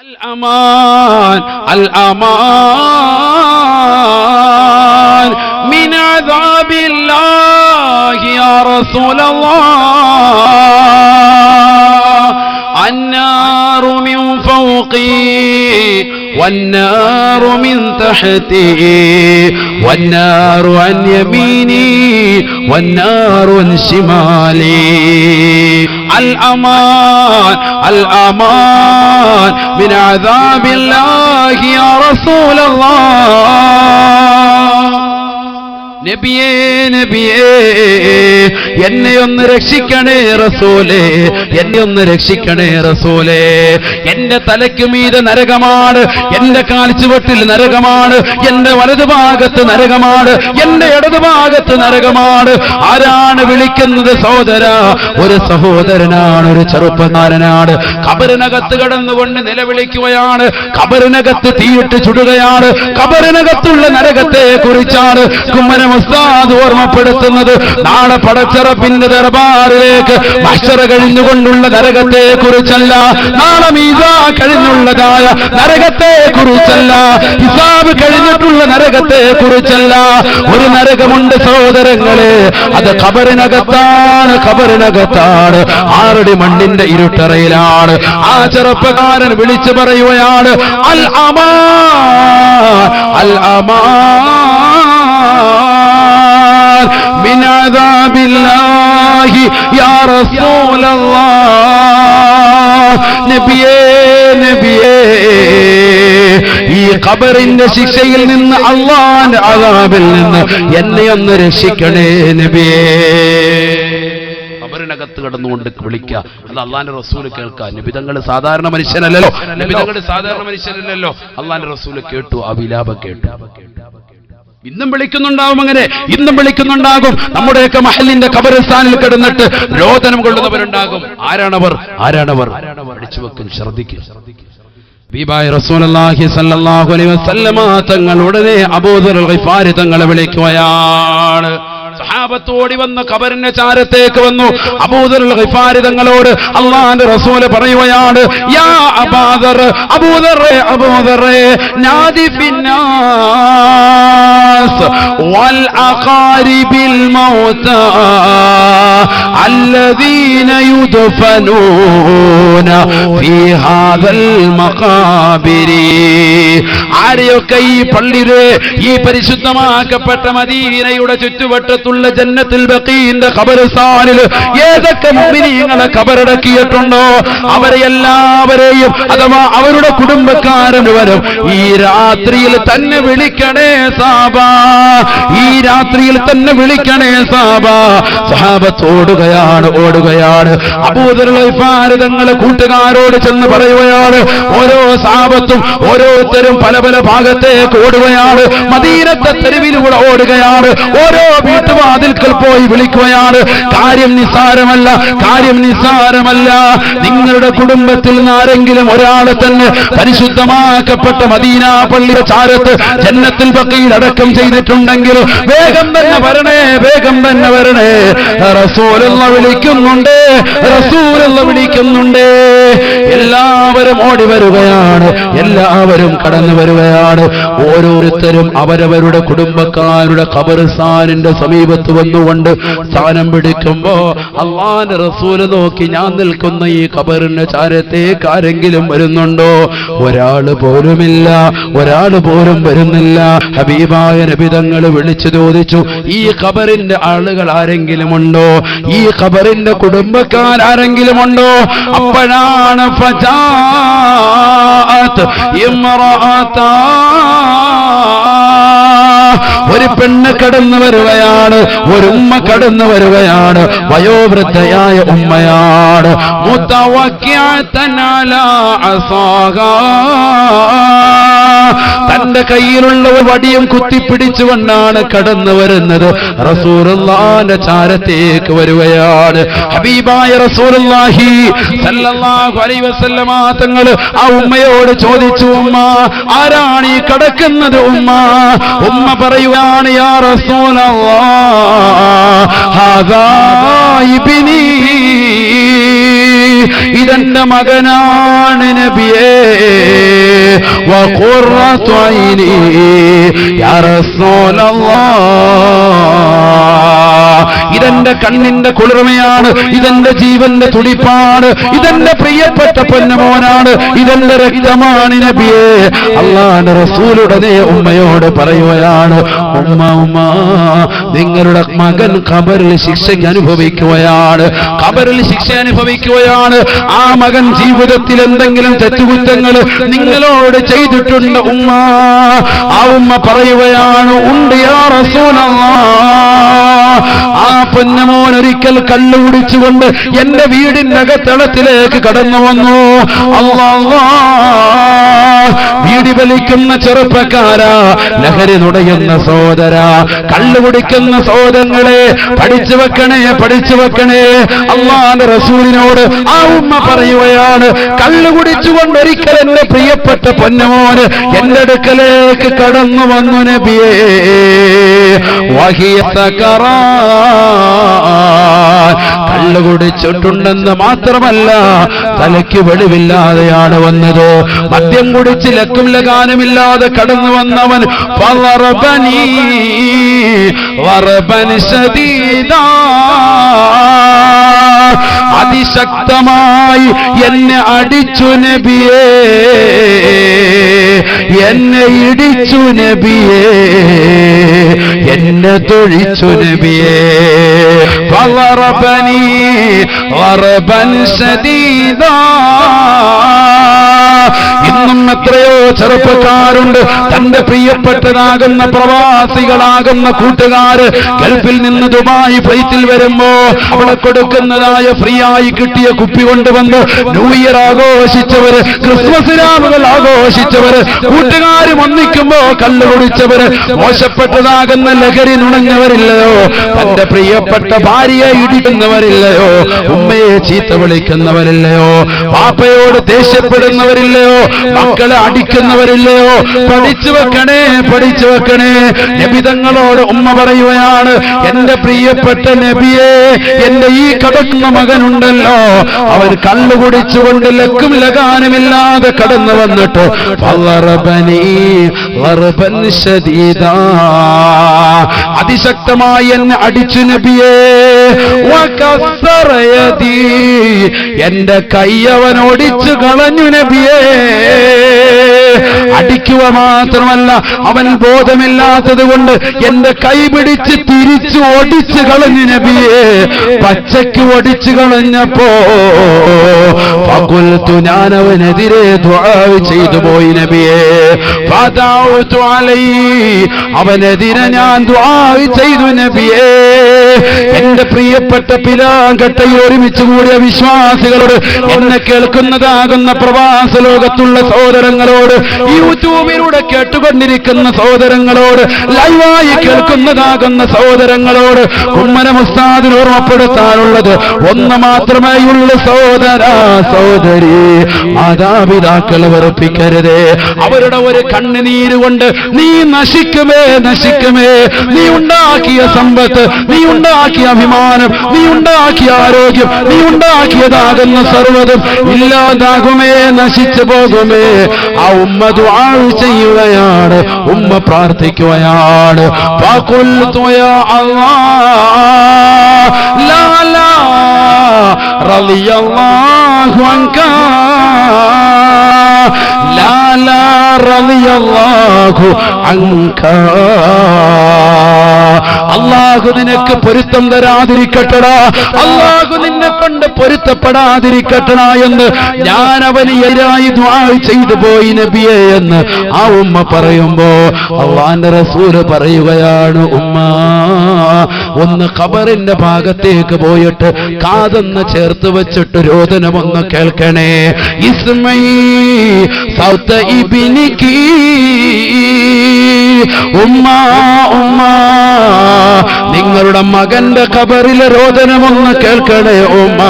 الأمان الأمان. من عذاب الله يا رسول الله. النار من فوقي. والنار من تحتي والنار عن يميني والنار عن شمالي. الأمان الأمان من عذاب الله يا رسول الله. നബിയേ നബിയേ എന്നെ ഒന്ന് രക്ഷിക്കണേ റസൂലേ എന്നെ ഒന്ന് രക്ഷിക്കണേ റസൂലേ. എന്റെ തലയ്ക്ക് മീതെ നരകമാണ് എന്റെ കാൽച്ചുവട്ടിൽ നരകമാണ് എന്റെ വലതുഭാഗത്ത് നരകമാണ് എന്റെ ഇടതുഭാഗത്ത് നരകമാണ്. ആരാണ് വിളിക്കുന്നത് സഹോദര? ഒരു സഹോദരനാണ് ഒരു ചെറുപ്പക്കാരനാണ്. കബറിനകത്ത് കടന്നുകൊണ്ട് നിലവിളിക്കുകയാണ് കബറിനകത്ത് തീയിട്ട് ചുടുകയാണ് കബറിനകത്തുള്ള നരകത്തെ കുറിച്ചാണ് കുമ്മന മുസ്താദ് ഓർമ്മപ്പെടുത്തുന്നത്. നാളെ പടച്ചറപ്പിന്റെ ദർബാറിലേക്ക് മഷറ കഴിഞ്ഞുകൊണ്ടുള്ള നരകത്തെ കുറിച്ചല്ല നാളെ മീസ കഴിഞ്ഞുള്ളതായ നരകത്തെ കുറിച്ചല്ല ഹിസാബ് കഴിഞ്ഞിട്ടുള്ള നരകത്തെ കുറിച്ചല്ല ഒരു നരകമുണ്ട് സഹോദരങ്ങളെ അത് കബറിനകത്താണ് കബറിനകത്താണ് ആറടി മണ്ണിന്റെ ഇരുട്ടറയിലാണ്. ആ ചെറുപ്പക്കാരൻ വിളിച്ചു പറയുകയാണ് അൽ അമാ അൽ അമാ. من عذاب الله يا رسول الله നബിയേ നബിയേ ഈ ഖബറിന്റെ ശിക്ഷയിൽ നിന്ന് അള്ളാന്റെ അതാബിൽ നിന്ന് എന്നെ ഒന്ന് രക്ഷിക്കണേ നബിയേ ഖബറിനകത്ത് കിടന്നുകൊണ്ട് വിളിക്കുക അത് അള്ളാന്റെ റസൂല് കേൾക്കുക നിബിതങ്ങൾ സാധാരണ മനുഷ്യനല്ലല്ലോ നിബിതങ്ങൾ സാധാരണ മനുഷ്യനല്ലല്ലോ അള്ളാന്റെ റസൂല് കേട്ടു ആ വിലാപം കേട്ടു ഇന്നും വിളിക്കുന്നുണ്ടാവും അങ്ങനെ. ഇന്നും വിളിക്കുന്നുണ്ടാകും. നമ്മുടെയൊക്കെ മഹലിന്റെ കബരസ്ഥാനിൽ കിടന്നിട്ട് രോദനം കൊള്ളുന്നവരുണ്ടാകും. ആരാണവർ? ആരാണവർ? അടിച്ചു വെക്കും ശ്രദ്ധിക്കും. ബീബായ് തങ്ങൾ ഉടനെ അബൂദർ തങ്ങളെ വിളിക്കുകയാണ്. സഹാബത്ത് ഓടി വന്ന് ഖബറിന്റെ ചാരത്തേക്ക് വന്നു അബൂദർ ഗിഫാരി തങ്ങളോട് അള്ളാന്റെ റസൂല് പറയുകയാണ് യാ അബാദർ അബൂദറേ അബൂദറേ നാദി ഫിന്നാസ് വൽ അഖാരിബിൽ മൗതാ الذين يدفنون في هذا المقابر ആരെയൊക്കെ ഈ പള്ളിയിലെ ഈ പരിശുദ്ധമാക്കപ്പെട്ട മദീനയുടെ ചുറ്റുവട്ടത്തുള്ള ജന്നത്തിൽ ബക്കീന്റെ ഖബർസ്ഥാനിൽ ഏതൊക്കെ മുഅ്മിനീങ്ങളെ ഖബറടക്കിയിട്ടുണ്ടോ അവരെ എല്ലാവരെയും അഥവാ അവരുടെ കുടുംബക്കാരൻ വരും. ഈ രാത്രിയിൽ തന്നെ വിളിക്കണേ സാബ. ഈ രാത്രിയിൽ തന്നെ വിളിക്കണേ സാബ. സഹാബത്ത് ഓടുകയാണ്. ഓടുകയാണ് അബൂദർഫാരതങ്ങൾ കൂട്ടുകാരോട് ചെന്ന് പറയുകയാണ്. ഓരോ സാപത്തും ഓരോരുത്തരും പല പല ഭാഗത്തേക്ക് ഓടുകയാണ്. മദീനത്തെ തെരുവിലൂടെ ഓടുകയാണ്. ഓരോ വീട്ടുവാതിൽക്കൽ പോയി വിളിക്കുകയാണ്. കാര്യം നിസാരമല്ല കാര്യം നിസാരമല്ല. നിങ്ങളുടെ കുടുംബത്തിൽ നിന്ന് ആരെങ്കിലും ഒരാളെ തന്നെ പരിശുദ്ധമാക്കപ്പെട്ട മദീന പള്ളിയുടെ ചാരത്ത് ജന്നത്തിൽ പക്കയിൽ അടക്കം ചെയ്തിട്ടുണ്ടെങ്കിൽ വേഗം തന്നെ വരണേ വേഗം തന്നെ വരണേ. റസൂലുള്ള വിളിക്കുന്നുണ്ട് റസൂലുള്ള വിളിക്കുന്നുണ്ട്. എല്ലാവരും ഓടി വരികയാണ്. എല്ലാവരും കടന്നു വരികയാണ്. ഓരോരുത്തരും അവരവരുടെ കുടുംബക്കാരുടെ ഖബർസ്ഥാനിന്റെ സമീപത്ത് വന്നുകൊണ്ട് സ്ഥാനം പിടിക്കുമ്പോ അള്ളാന്റെ റസൂൽ നോക്കി ഞാൻ നിൽക്കുന്ന ഈ ഖബറിന്റെ ചാരത്തേക്ക് ആരെങ്കിലും വരുന്നുണ്ടോ? ഒരാൾ പോലുമില്ല. ഒരാൾ പോലും വരുന്നില്ല. ഹബീബായ നബിതങ്ങൾ വിളിച്ചു ചോദിച്ചു ഈ ഖബറിന്റെ ആളുകൾ ആരെങ്കിലും ഉണ്ടോ? ഈ ഖബറിന്റെ കുടുംബക്കാർ ആരെങ്കിലും ഉണ്ടോ? അപ്പോഴാണ് ഫജാഅത്ത് ഇമ്രാഅത്താ ഒരു പെണ്ണ് കടന്നു വരുകയാണ് ഒരു ഉമ്മ കടന്നു വരുകയാണ് വയോവൃദ്ധയായ ഉമ്മയാണ്. തന്റെ കയ്യിലുള്ള വടിയും കുത്തിപ്പിടിച്ചുകൊണ്ടാണ് കടന്നു വരുന്നത്. റസൂറുല്ലാന്റെ ചാരത്തേക്ക് വരുകയാണ്. ഹബീബായ റസൂറുല്ലാഹി തങ്ങൾ ആ ഉമ്മയോട് ചോദിച്ചു ഉമ്മ ആരാണ് ഈ കടക്കുന്നത് ഉമ്മ? ഉമ്മ അമ്മ പറയുവാണ് യാ റസൂലി ഇതെന്റെ മകനാണ് നബിയേ വഖുറത്വൈനി യാ റസൂലല്ലാഹ് ഇതെന്റെ കണ്ണിന്റെ കുളിർമയാണ്. ഇതെന്റെ ജീവന്റെ തുടിപ്പാണ്. ഇതെന്റെ പ്രിയപ്പെട്ട പൊന്നമോനാണ്. ഇതെന്റെ രക്തമാണ് നബിയെ. അള്ളാന്റെ റസൂലുടനെ ഉമ്മയോട് പറയുകയാണ് ഉമ്മ ഉമ്മ നിങ്ങളുടെ മകൻ ഖബറിൽ ശിക്ഷയ്ക്ക് അനുഭവിക്കുകയാണ്. ഖബറിൽ ശിക്ഷ അനുഭവിക്കുകയാണ്. ആ മകൻ ജീവിതത്തിൽ എന്തെങ്കിലും തെറ്റുകുറ്റങ്ങൾ നിങ്ങളോട് ചെയ്തിട്ടുണ്ട് ഉമ്മ. ആ ഉമ്മ പറയുകയാണ് ഉണ്ട് യാ റസൂലല്ലാ. ആ പൊന്നമോൻ ഒരിക്കൽ കള്ളു കുടിച്ചുകൊണ്ട് എന്റെ വീടിന്റെ അകത്തളത്തിലേക്ക് കടന്നു വന്നു. വീടി വലിക്കുന്ന ചെറുപ്പക്കാരാ ലഹരി നുടയുന്ന സോദര കള്ളു കുടിക്കുന്ന സോദരങ്ങളെ പഠിച്ചു വെക്കണേ പഠിച്ചു വെക്കണേ. അള്ളാന്റെ റസൂലിനോട് ആ ഉമ്മ പറയുകയാണ് കള്ളു കുടിച്ചുകൊണ്ട് ഒരിക്കൽ എന്റെ പ്രിയപ്പെട്ട പൊന്നമോന് എന്റെ അടുക്കലേക്ക് കടന്നു വന്നു നബിയേ. വഹിയ സകറാ കള്ളു കുടിച്ചിട്ടുണ്ടെന്ന് മാത്രമല്ല തലയ്ക്ക് വെളിവില്ലാതെയാണ് വന്നത്. മദ്യം കുടിച്ച് ലക്കും ലഗാനമില്ലാതെ കടന്നു വന്നവൻ വറബനി വറബൻ അതിശക്തമായി എന്നെ അടിച്ചു നബിയേ. എന്നെ ഇടിച്ചു നബിയേ. എന്നെ തൊഴിച്ചു നബിയേ. വളറബനി വറബൻ ഇന്നും എത്രയോ ചെറുപ്പക്കാരുണ്ട്. തന്റെ പ്രിയപ്പെട്ടതാകുന്ന പ്രവാസികളാകുന്ന കൂട്ടുകാര് ഗൾഫിൽ നിന്ന് ദുബായ് ഫ്ലൈറ്റിൽ വരുമ്പോ അവിടെ കൊടുക്കുന്നതായ ഫ്രീ ആയി കിട്ടിയ കുപ്പി കൊണ്ടുവന്ന് ന്യൂ ഇയർ ആഘോഷിച്ചവര് ക്രിസ്മസ് രാവുകൾ ആഘോഷിച്ചവര് കൂട്ടുകാരും ഒന്നിക്കുമ്പോ കല്ല് കുടിച്ചവര് മോശപ്പെട്ടതാകുന്ന ലഹരി നുണഞ്ഞവരില്ലയോ? തന്റെ പ്രിയപ്പെട്ട ഭാര്യയെ ഇടിക്കുന്നവരില്ലയോ? ഉമ്മയെ ചീത്ത വിളിക്കുന്നവരില്ലയോ? പാപ്പയോട് ദേഷ്യപ്പെടുന്നവരില്ലയോ? മക്കളെ അടിക്കുന്നവരില്ലയോ? പഠിച്ചു വെക്കണേ പഠിച്ചു വെക്കണേ. നബിതങ്ങളോട് ഉമ്മ പറയുകയാണ് എന്റെ പ്രിയപ്പെട്ട നബിയെ എന്റെ ഈ കടക്കുന്ന മകനുണ്ടല്ലോ. അവൻ കള്ളു കുടിച്ചുകൊണ്ട് ലക്കും ലഗാനുമില്ലാതെ കടന്നു വന്നിട്ട്. അതിശക്തമായി എന്നെ അടിച്ചു നബിയേ. എന്റെ കൈയവൻ ഓടിച്ചു കളഞ്ഞു നബിയേ. അടിക്കുക മാത്രമല്ല അവൻ ബോധമില്ലാത്തത് കൊണ്ട് എന്റെ കൈ പിടിച്ച് തിരിച്ചു ഒടിച്ചു കളഞ്ഞു നബിയെ. പച്ചയ്ക്ക് ഒടിച്ചു കളഞ്ഞപ്പോ ഫഖുൽതു ഞാൻ അവനെതിരെ ദുആ ചെയ്തു പോയി നബിയെ ഫദഉതു അലൈ അവനെതിരെ ഞാൻ ദുആ ചെയ്തു നബിയെ എന്റെ പ്രിയപ്പെട്ട പിലാങ്കട്ടയിൽ ഒരുമിച്ച് കൂടിയ വിശ്വാസികളോട് എന്നെ കേൾക്കുന്നതാകുന്ന പ്രവാസ ലോകത്തുള്ള സഹോദരങ്ങളോട് യൂട്യൂബിലൂടെ കേട്ടുകൊണ്ടിരിക്കുന്ന സഹോദരങ്ങളോട് ലൈവായി കേൾക്കുന്നതാകുന്ന സഹോദരങ്ങളോട് കുമ്മന മുസ്താദിന് ഓർമ്മപ്പെടുത്താനുള്ളത്. ഒന്ന് മാത്രമേയുള്ള സഹോദര സഹോദരി. മാതാപിതാക്കളെ വെറുപ്പിക്കരുതേ അവരുടെ ഒരു കണ്ണുനീര് കൊണ്ട് നീ നശിക്കുമേ നശിക്കുമേ. നീ ഉണ്ടാക്കിയ സമ്പത്ത് നീ ഉണ്ടാക്കിയ അഭിമാനം നീ ഉണ്ടാക്കിയ ആരോഗ്യം നീ ഉണ്ടാക്കിയതാകുന്ന സർവതും ഇല്ലാതാകുമേ നശിച്ചു പോകുമേ. ആ ഉമ്മ ദുആ ചെയ്യുകയാണ് ഉമ്മ പ്രാർത്ഥിക്കുകയാണ്. ഫഖുൽതു യാ അല്ലാഹ് ലാ ലാ അൻക. ലാ റളിയല്ലാഹു അൻക അള്ളാഹു നിനക്ക് പൊരുത്തം തരാതിരിക്കട്ടടാ. അള്ളാഹു നിന്നെ കൊണ്ട് പൊരുത്തപ്പെടാതിരിക്കട്ടടാ എന്ന് ഞാൻ അവന് എതിരായി ചെയ്തു പോയി നബിയെ എന്ന് ആ ഉമ്മ പറയുമ്പോ അള്ളാന്റെ റസൂൽ പറയുകയാണ് ഉമ്മ ഒന്ന് ഖബറിന്റെ ഭാഗത്തേക്ക് പോയിട്ട് കാതെന്ന് ചേർത്ത് വെച്ചിട്ട് രോദനമൊന്ന് കേൾക്കണേ. ഇസ്മൈ മൗത്ത ഉമ്മ ഉമ്മ നിങ്ങളുടെ മകന്റെ കബറിലെ രോദനമൊന്ന് കേൾക്കണേ ഉമ്മ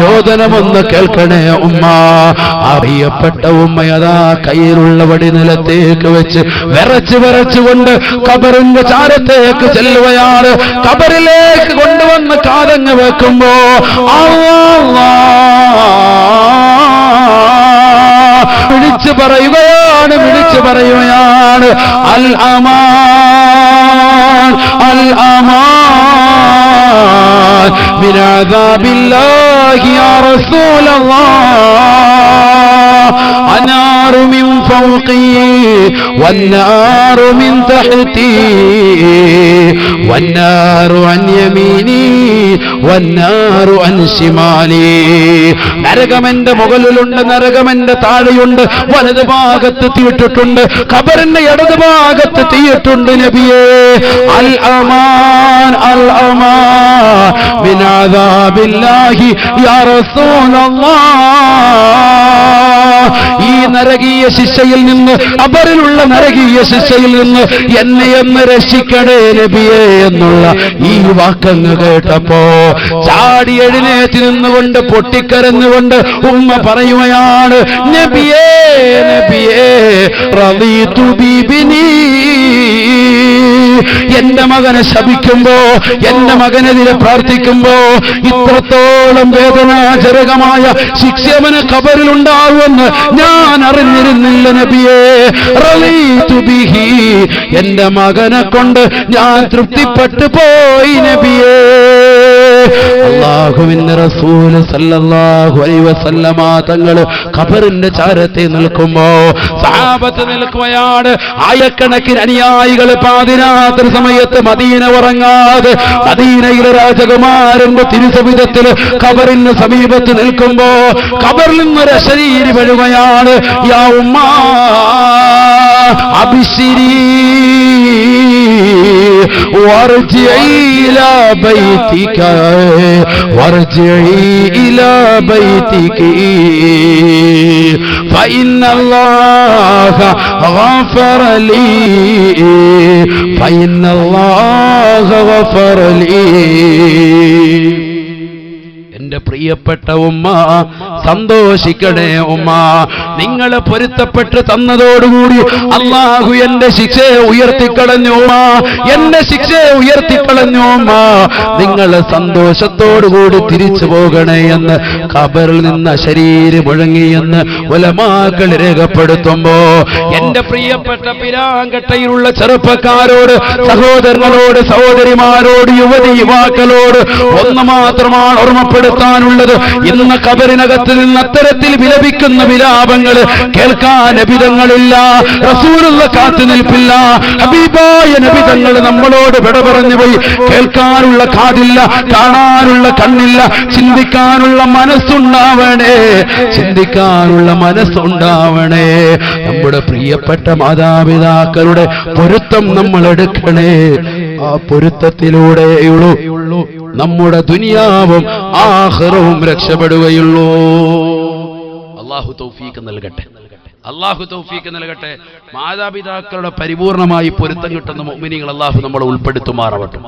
രോദനമൊന്ന് കേൾക്കണേ ഉമ്മ. അറിയപ്പെട്ട ഉമ്മയതാ കയ്യിലുള്ള വടി നിലത്തേക്ക് വെച്ച് വിറച്ച് വിറച്ചുകൊണ്ട് കബറിന്റെ ചാരത്തേക്ക് ചെല്ലുകയാണ്. കബറിലേക്ക് കൊണ്ടുവന്ന് കാതങ്ങ് വെക്കുമ്പോ വിളിച്ചു പറയുകയാണ് വിളിച്ചു പറയുകയാണ്. അൽ അമാൻ അൽ അമാൻ. മിനാദാബില്ലാഹി യാ റസൂലല്ലാഹ് അനാറുമിൻ رسول الله النار من فوقي والنار من تحتي والنار عن يميني والنار عن شمالي നരകമെന്റെ മുകളിലുണ്ട് നരകമെന്റെ താഴെയുണ്ട് വലത് ഭാഗത്ത് തീയിട്ടിട്ടുണ്ട് ഖബറിന്റെ ഇടത് ഭാഗത്ത് തീയിട്ടുണ്ട് നബിയേ അൽ അമാൻ അൽ അമാൻ മിൻ അദാബില്ലാഹി യാ റസൂലല്ലാഹ് ഈ നരകീയ ശിക്ഷയിൽ നിന്ന് അവരിലുള്ള നരകീയ ശിക്ഷയിൽ നിന്ന് എന്നെ എന്ന് രക്ഷിക്കണേ നബിയേ എന്നുള്ള ഈ വാക്കങ്ങ് കേട്ടപ്പോ ചാടി എഴുന്നേറ്റ് നിന്നുകൊണ്ട് പൊട്ടിക്കരന്നുകൊണ്ട് ഉമ്മ പറയുകയാണ് നബിയേ നബിയേ റവി ബിബിനി എന്റെ മകനെ ശപിക്കുമ്പോ എന്റെ മകനെതിരെ പ്രാർത്ഥിക്കുമ്പോ ഇത്രത്തോളം വേദനാജനകമായ ശിക്ഷവന് കബറിലുണ്ടാവുമെന്ന് ഞാൻ അറിഞ്ഞിരുന്നില്ല നബിയേ. എന്റെ മകനെ കൊണ്ട് ഞാൻ തൃപ്തിപ്പെട്ടു പോയി നബിയേ. അള്ളാഹുവിന്റെ അലൈഹി വസല്ലമ ഖബറിന്റെ ചാരത്തെ നിൽക്കുമ്പോ സഹാബത്ത് നിൽക്കുകയാണ് ആയിരക്കണക്കിന് അനുയായികൾ പാതിരാത്രി സമയത്ത് മദീന ഉറങ്ങാതെ മദീനയിലെ രാജകുമാരന്റെ തിരുസവിധത്തിൽ ഖബറിന് സമീപത്ത് നിൽക്കുമ്പോ ഖബറിൽ നിന്നൊരു ശരീരി വഴുകയാണ് യാ ഉമ്മ അഭിശിരി وارجعي إلى بيتك. وارجعي إلى بيتك. فإن الله غفر لي. فإن الله غفر لي. പ്രിയപ്പെട്ട ഉമ്മ സന്തോഷിക്കണേ ഉമ്മ. നിങ്ങളെ പൊരുത്തപ്പെട്ട് തന്നതോടുകൂടി അള്ളാഹു എന്റെ ശിക്ഷയെ ഉയർത്തിക്കളഞ്ഞു ഉമ്മ. എന്റെ ശിക്ഷയെ ഉയർത്തിക്കളഞ്ഞു ഉമ്മ. നിങ്ങളെ സന്തോഷത്തോടുകൂടി തിരിച്ചു പോകണേ എന്ന് ഖബറിൽ നിന്ന് ശരീരം മുഴങ്ങിയെന്ന് ഉലമാക്കൾ രേഖപ്പെടുത്തുമ്പോ എന്റെ പ്രിയപ്പെട്ട പിരാങ്കട്ടയിലുള്ള ചെറുപ്പക്കാരോട് സഹോദരങ്ങളോട് സഹോദരിമാരോട് യുവതി യുവാക്കളോട് ഒന്ന് മാത്രമാണ് ഓർമ്മപ്പെടുത്താനുള്ളത് ഇന്ന് കബറിനകത്ത് നിന്ന് അത്തരത്തിൽ വിലപിക്കുന്ന വിലാപങ്ങൾ കേൾക്കാൻ നബിതങ്ങളില്ല റസൂലുള്ള കാത്തു നിൽപ്പില്ല. ഹബീബായ നബിതങ്ങൾ നമ്മളോട് വിട പറഞ്ഞു പോയി. കേൾക്കാനുള്ള കാതില്ല കാണാനുള്ള കണ്ണില്ല ചിന്തിക്കാനുള്ള മനസ്സുണ്ടാവണേ ചിന്തിക്കാനുള്ള മനസ്സുണ്ടാവണേ. നമ്മുടെ പ്രിയപ്പെട്ട മാതാപിതാക്കളുടെ പൊരുത്തം നമ്മൾ എടുക്കണേ. ആ പൊരുത്തത്തിലൂടെയുള്ളൂ നമ്മുടെ ദുനിയാവും ആഹ്റവും രക്ഷപ്പെടുകയുള്ളൂ. അള്ളാഹു തൗഫീക്ക് നൽകട്ടെ. അള്ളാഹു തൗഫീക്ക് നൽകട്ടെ. മാതാപിതാക്കളുടെ പരിപൂർണമായി പൊരുത്തം കിട്ടുന്ന മുഅ്മിനീങ്ങൾ അള്ളാഹു നമ്മളെ ഉൾപ്പെടുത്തുമാറാവട്ടെ.